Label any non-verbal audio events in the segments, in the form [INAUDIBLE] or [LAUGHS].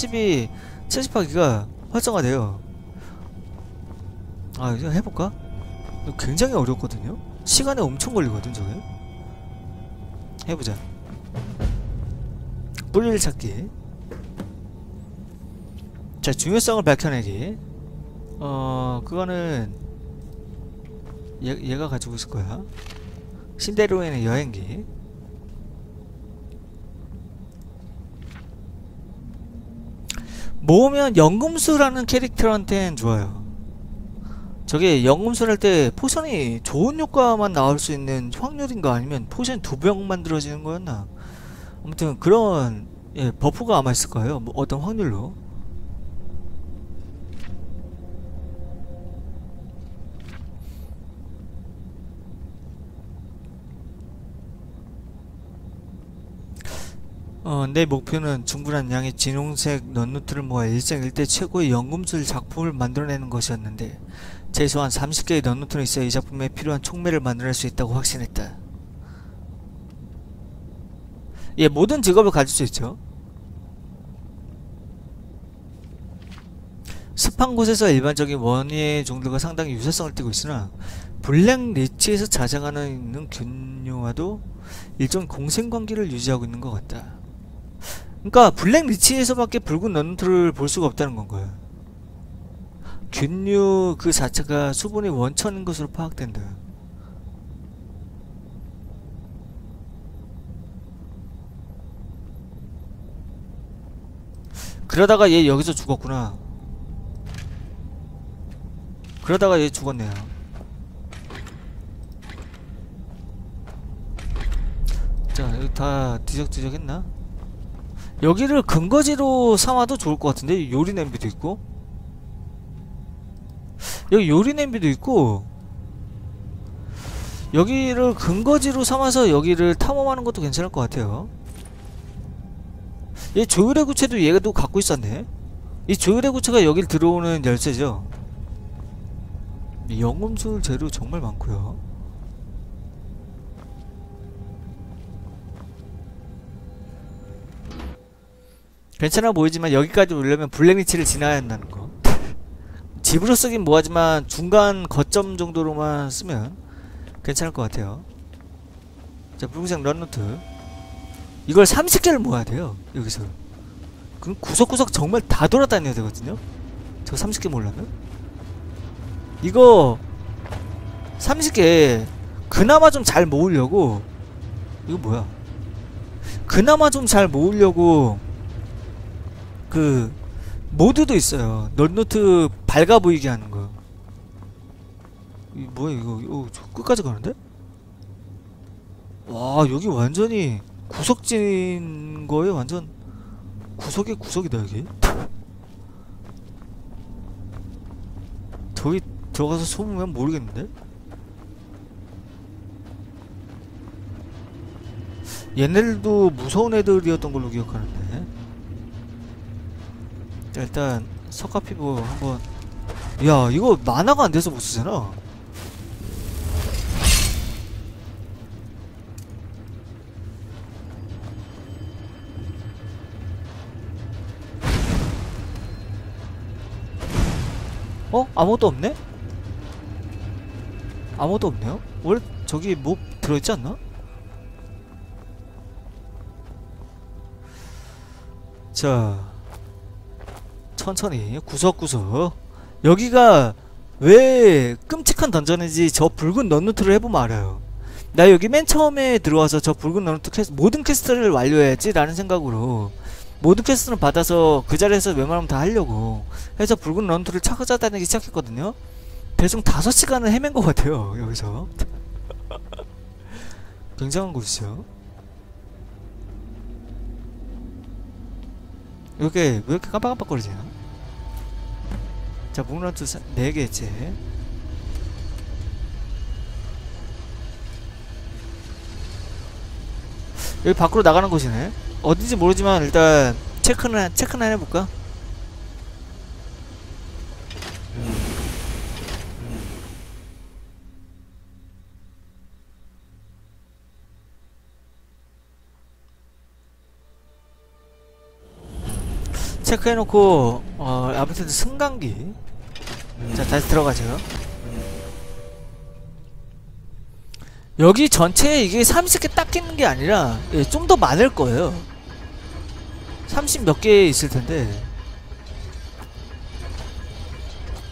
채집이 채집하기가 활성화돼요. 아 이거 해볼까? 굉장히 어렵거든요? 시간이 엄청 걸리거든 저게. 해보자. 뿌리를 찾기. 자 중요성을 밝혀내기. 어 그거는 얘, 얘가 가지고 있을 거야. 신데로인의 여행기 모으면 연금수라는 캐릭터한테는 좋아요. 저게 연금술 할 때 포션이 좋은 효과만 나올 수 있는 확률인가 아니면 포션이 두병 만들어지는 거였나? 아무튼 그런 예, 버프가 아마 있을 거예요. 뭐 어떤 확률로 어, 내 목표는 충분한 양의 진홍색 넌누트를 모아 일생 일대 최고의 연금술 작품을 만들어내는 것이었는데 최소한 30개의 넌누트는 있어야 이 작품에 필요한 촉매를 만들어낼 수 있다고 확신했다. 예, 모든 직업을 가질 수 있죠. 습한 곳에서 일반적인 원예 종들과 상당히 유사성을 띠고 있으나 블랙 리치에서 자생하는 균요와도 일정 공생관계를 유지하고 있는 것 같다. 그러니까 블랙 리치에서밖에 붉은 넌트를 볼 수가 없다는 건가요. 균류 그 자체가 수분이 원천인 것으로 파악된다. 그러다가 얘 여기서 죽었구나. 그러다가 얘 죽었네요. 자, 여기 다 뒤적뒤적 했나? 여기를 근거지로 삼아도 좋을 것 같은데? 요리 냄비도 있고? 여기 요리 냄비도 있고 여기를 근거지로 삼아서 여기를 탐험하는 것도 괜찮을 것 같아요. 이 조율의 구체도 얘도 갖고 있었네. 이 조율의 구체가 여길 들어오는 열쇠죠. 영음술 재료 정말 많고요 괜찮아 보이지만 여기까지 오려면 블랙리치를 지나야 한다는 거. 집으로 쓰긴 뭐하지만 중간 거점 정도로만 쓰면 괜찮을 것 같아요. 자 붉은색 런노트. 이걸 30개를 모아야 돼요 여기서. 그럼 구석구석 정말 다 돌아다녀야 되거든요? 저 30개 몰라면? 이거 30개 그나마 좀 잘 모으려고 이거 뭐야? 그나마 좀 잘 모으려고 그 모드도 있어요. 넌노트 밝아 보이게 하는 거. 이 뭐야 이거? 어, 저 끝까지 가는데? 와 여기 완전히 구석진 거에 완전 구석의 구석이다 여기. 저기 들어가서 소문면 모르겠는데? 얘네들도 무서운 애들이었던 걸로 기억하는데. 자, 일단 석가 피부 한번 야 이거 만화가 안 돼서 못 쓰잖아 어? 아무것도 없네? 아무것도 없네요? 원래 저기 뭐 들어있지 않나? 자 천천히 구석구석. 여기가 왜 끔찍한 던전인지? 저 붉은 넌누트를 해보면 알아요. 나 여기 맨 처음에 들어와서 저 붉은 넌누트 퀘스트 모든 퀘스트를 완료해야지 라는 생각으로 모든 퀘스트를 받아서 그 자리에서 웬만하면 다 하려고 해서 붉은 넌누트를 찾아다니기 시작했거든요. 대충 5시간을 헤맨 것 같아요 여기서. [LAUGHS] 굉장한 곳이죠. 이렇게 왜 이렇게 깜빡깜빡거리지? 자 목란트 4개째 여기 밖으로 나가는 곳이네 어딘지 모르지만 일단 체크는 체크는 해볼까? 체크해놓고 어 아무튼 승강기. 자 다시 들어가죠. 여기 전체에 이게 30개 딱 끼는 게 아니라 예, 좀 더 많을 거예요. 30 몇 개 있을 텐데.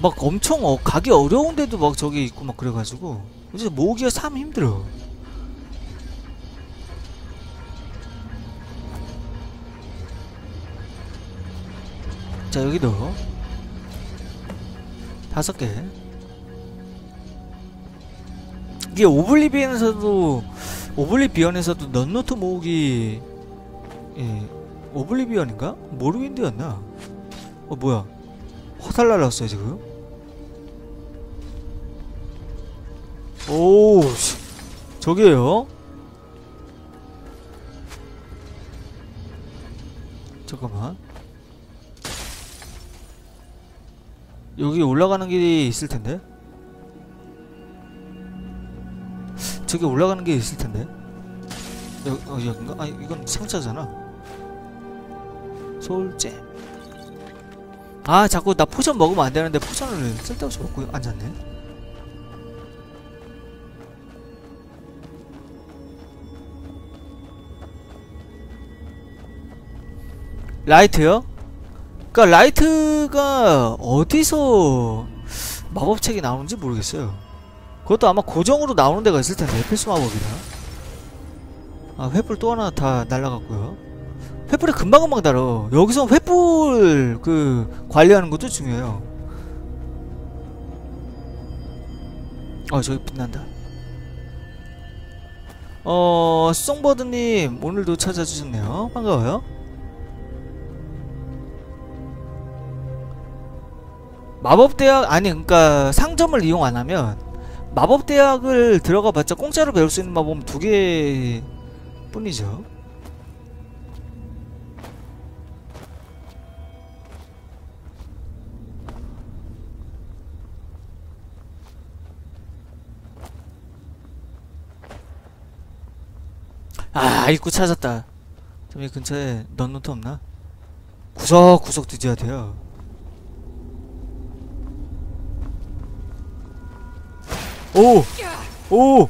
막 엄청 어, 가기 어려운데도 막 저기 있고 막 그래가지고. 그래서 모으기가 참 힘들어 자 여기도 다섯 개 이게 오블리비언에서도 오블리비언에서도 넌노트 모으기 예 오블리비언인가? 모르윈드였나? 어 뭐야 화살 날랐어요 지금 오 씨. 저기에요 잠깐만 여기 올라가는 길이 있을 텐데? 저기 올라가는 길이 있을 텐데? 여, 어, 여긴가? 아 이건 상자잖아. 솔잼. 아 자꾸 나 포션 먹으면 안 되는데 포션을 쓸데없이 먹고 앉았네. 라이트요? 그니까 라이트가 어디서 마법책이 나오는지 모르겠어요. 그것도 아마 고정으로 나오는 데가 있을 텐데 필수 마법이라. 아 횃불 또 하나 다 날라갔고요. 횃불이 금방금방 달어 여기서 횃불 그 관리하는 것도 중요해요. 어 저기 빛난다. 어 송버드님 오늘도 찾아주셨네요. 반가워요 마법대학 아니 그니까 상점을 이용 안 하면 마법대학을 들어가봤자 공짜로 배울 수 있는 마법은 두 개 뿐이죠. 아 입구 찾았다. 좀 이 근처에 넌노트 없나? 구석구석 뒤져야 돼요 오! 오!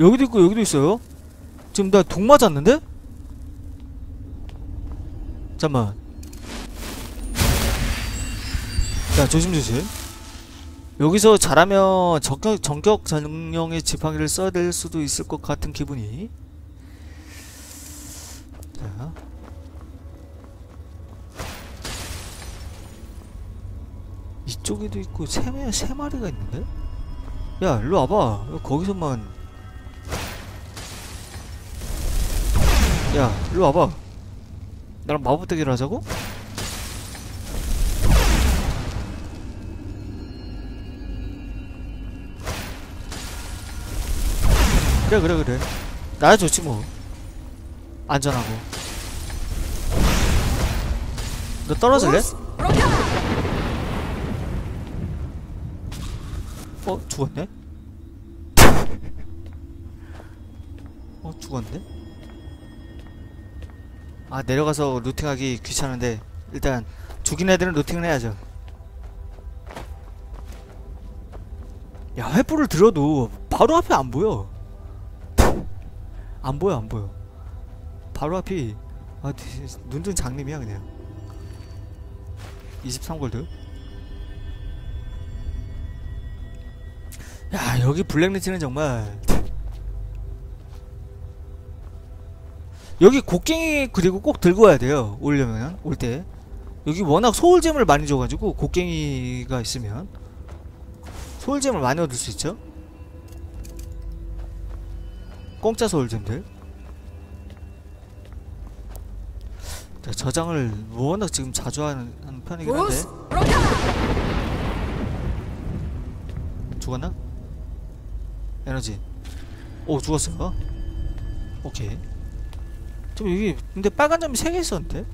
여기도 있고 여기도 있어요? 지금 나 독 맞았는데? 잠만 자 조심조심 여기서 잘하면 적격, 전격 전용의 지팡이를 써야 될 수도 있을 것 같은 기분이 자 이쪽에도 있고 세, 마- 세 마리가 있는데? 야 일로 와봐. 왜 거기서만. 야 일로 와봐. 나랑 마법 대결 하자고? 그래 그래 그래. 나야 좋지 뭐. 안전하고. 너 떨어질래? 어 죽었네? 어 죽었네? 아 내려가서 루팅하기 귀찮은데 일단 죽인 애들은 루팅을 해야죠. 야 횃불을 들어도 바로 앞에 안 보여. 안 보여 안 보여. 바로 앞이 아 눈뜬 장님이야 그냥. 23골드 야 여기 블랙리치는 정말. 여기 곡괭이 그리고 꼭 들고 와야 돼요 오려면 올 때. 여기 워낙 소울잼을 많이 줘가지고 곡괭이가 있으면. 소울잼을 많이 얻을 수 있죠? 공짜 소울잼들. 자, 저장을 워낙 지금 자주 하는, 하는 편이긴 한데. 죽었나? 에너지. 오 죽었어요? 오케이. 좀 여기 근데 빨간 점이 3개 있었는데?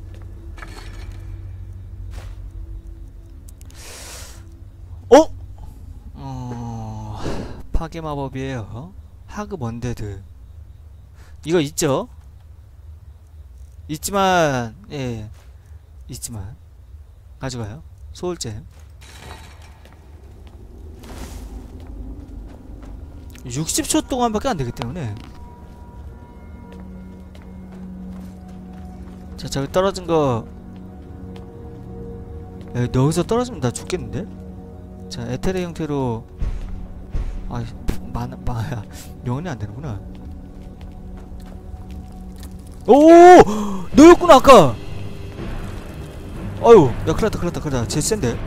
어? 어... 파괴 마법이에요. 하급 원데드. 이거 있죠? 있지만 예 있지만. 가져가요. 소울잼 60초 동안밖에 안 되기 때문에. 자 저기 떨어진 거. 야, 여기서 떨어지면 나 죽겠는데? 자 에테르 형태로. 아 많아 마야 영원이 안 되는구나. 오! 너였구나 아까! 아유 야 큰일 났다 큰일 났다 큰일 났다. 쟤 센데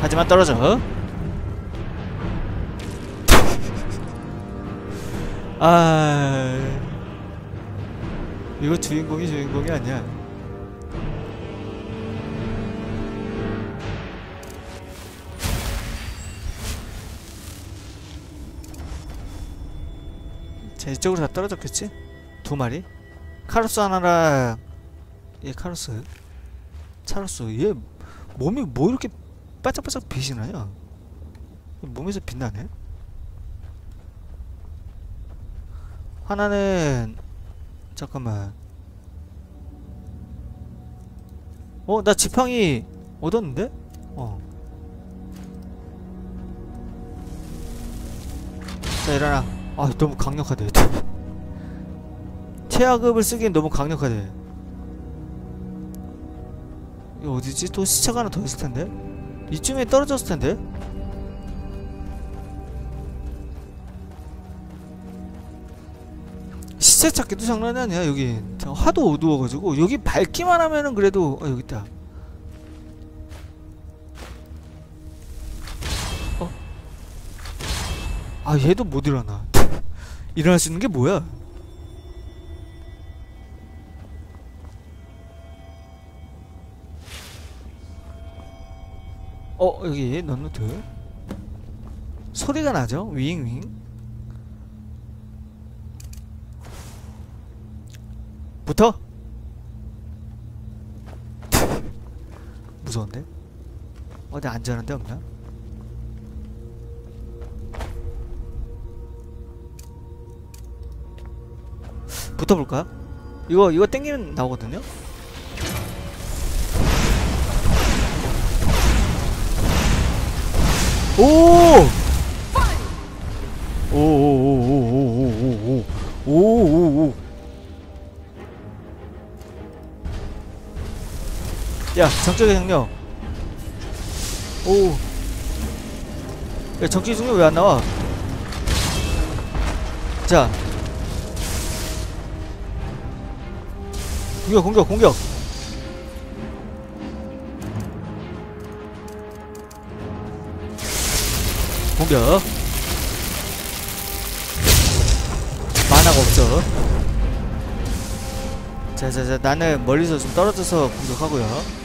하지만 떨어져. [LAUGHS] 아 이거 주인공이 주인공이 아니야. 자 이쪽으로 다 떨어졌겠지? 두 마리? 카로스 하나랑 얘 카로스. 차로스 얘 몸이 뭐 이렇게 바짝바짝 빛이 나냐? 몸에서 빛나네? 하나는 잠깐만 어? 나 지팡이 얻었는데? 어. 자 일어나 아 너무 강력하대 최하급을 쓰기엔 너무 강력하대 이거 어디지? 또 시차가 하나 더 있을 텐데? 이쯤에 떨어졌을 텐데? 시체 찾기도 장난이 아니야 여기. 저 하도 어두워가지고. 여기 밝기만 하면은 그래도 어 여기 있다. 어? 아 얘도 못 일어나. 일어날 수 있는 게 뭐야 어 여기 넌노트 소리가 나죠? 윙윙. 붙어. 무서운데? 어디 안전한 데 없나? 붙어볼까? 이거 이거 땡기면 나오거든요 오! 오오오오오오오오오오오오 야 정적의 장력 오. 야 정적의 장력 왜안 나와? 자. 공격 공격 공격. 공격. 만화가 없죠 자자자 나는 멀리서 좀 떨어져서 공격하고요